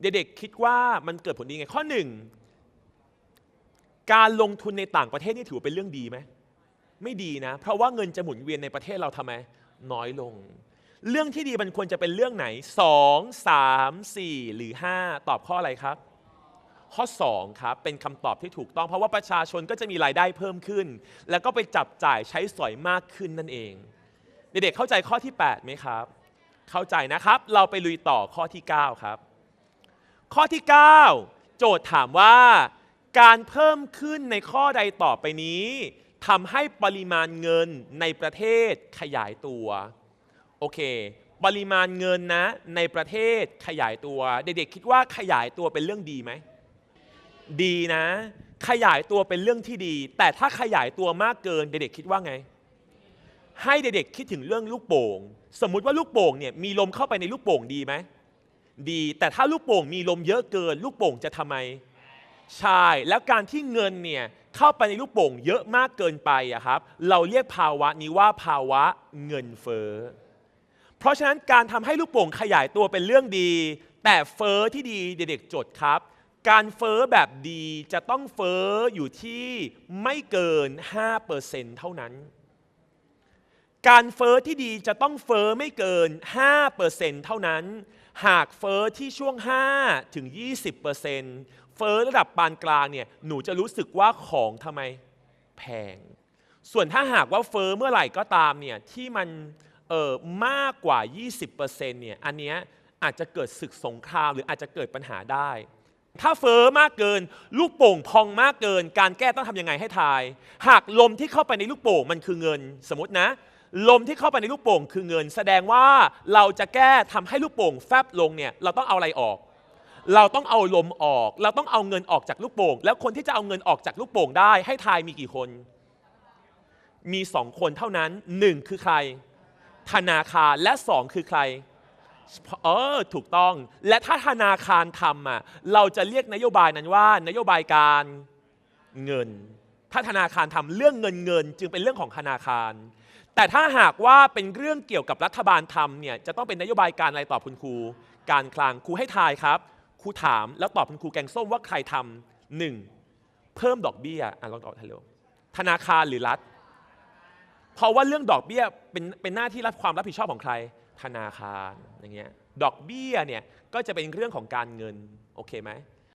เด็กๆคิดว่ามันเกิดผลดีไงข้อหนึ่งการลงทุนในต่างประเทศนี่ถือเป็นเรื่องดีไหมไม่ดีนะ เพราะว่าเงินจะหมุนเวียนในประเทศเราทำไมน้อยลง เรื่องที่ดีมันควรจะเป็นเรื่องไหน 2 3 4 หรือ 5 ตอบข้ออะไรครับ ข้อ 2 ครับ เป็นคำตอบที่ถูกต้อง เพราะว่าประชาชนก็จะมีรายได้เพิ่มขึ้น แล้วก็ไปจับจ่ายใช้สอยมากขึ้นนั่นเอง เด็กๆเข้าใจข้อที่ 8 ไหมครับ เข้าใจนะครับ เราไปลุยต่อข้อที่ 9 ครับ ข้อที่ 9 โจทย์ถามว่า การเพิ่มขึ้นในข้อใดต่อไปนี้ทำให้ปริมาณเงินในประเทศขยายตัว โอเค ปริมาณเงินนะ ในประเทศขยายตัว เด็กๆคิดว่าขยายตัวเป็นเรื่องดีไหม ดีนะ ขยายตัวเป็นเรื่องที่ดี แต่ถ้าขยายตัวมากเกิน เด็กๆคิดว่าไง ให้เด็กๆคิดถึงเรื่องลูกโป่ง สมมุติว่าลูกโป่งเนี่ยมีลมเข้าไปในลูกโป่งดีไหมดี แต่ถ้าลูกโป่งมีลมเยอะเกิน ลูกโป่งจะทำไม ใช่ แล้วการที่เงินเนี่ยเข้าไปในลูกโป่งเยอะมากเกินไปอะครับ เราเรียกภาวะนี้ว่าภาวะเงินเฟ้อ เพราะฉะนั้นการทำให้ลูกโป่งขยายตัวเป็นเรื่องดี แต่เฟ้อที่ดีเด็กๆจดครับ การเฟ้อแบบดีจะต้องเฟ้ออยู่ที่ไม่เกิน 5%เท่านั้น การเฟอ้อที่ดีจะต้องเฟอ้อไม่เกิน 5%เท่านั้น หากเฟอ้อที่ช่วง 5 ถึง 20%เฟ้อระดับปานกลางเนี่ยหนูจะรู้สึกว่าของทำไมแพง ส่วนถ้าหากว่าเฟอ้อเมื่อไหร่ก็ตามเนี่ยที่มันเออมากกว่า 20%เนี่ยอันเนี้ยอาจจะเกิดศึกสงครามหรืออาจจะเกิดปัญหาได้ ถ้าเฟอ้อมากเกิน ลูกโป่งพองมากเกิน การแก้ต้องทำยังไงให้ทาย หากลมที่เข้าไปในลูกโป่งมันคือเงิน สมมตินะ ลมที่เข้าไปในลูกโป่งคือเงิน แสดงว่าเราจะแก้ทำให้ลูกโป่งแฟบลงเนี่ยเราต้องเอาอะไรออก เราต้องเอาลมออก เราต้องเอาเงินออกจากลูกโป่ง แล้วคนที่จะเอาเงินออกจากลูกโป่งได้ ให้ทายมีกี่คน มีสองคนเท่านั้นหนึ่งคือใคร ธนาคารและสองคือใครเออถูกต้อง และถ้าธนาคารทำอะเราจะเรียกนโยบายนั้นว่านโยบายการเงิน ถ้าธนาคารทำเรื่องเงินเงิน จึงเป็นเรื่องของธนาคาร แต่ถ้าหากว่าเป็นเรื่องเกี่ยวกับรัฐบาลทำเนี่ยจะต้องเป็นนโยบายการอะไรตอบคุณครู การคลังครูให้ทายครับครูถามแล้วตอบคุณครูแกงส้มว่าใครทำหนึ่งเพิ่มดอกเบี้ยอะลองตอบทันเร็วธนาคารหรือรัฐ เพราะว่าเรื่องดอกเบี้ยเป็นเป็นหน้าที่รับความรับผิดชอบของใคร ธนาคารอย่างเงี้ยดอกเบี้ยเนี่ยก็จะเป็นเรื่องของการเงินโอเคไหม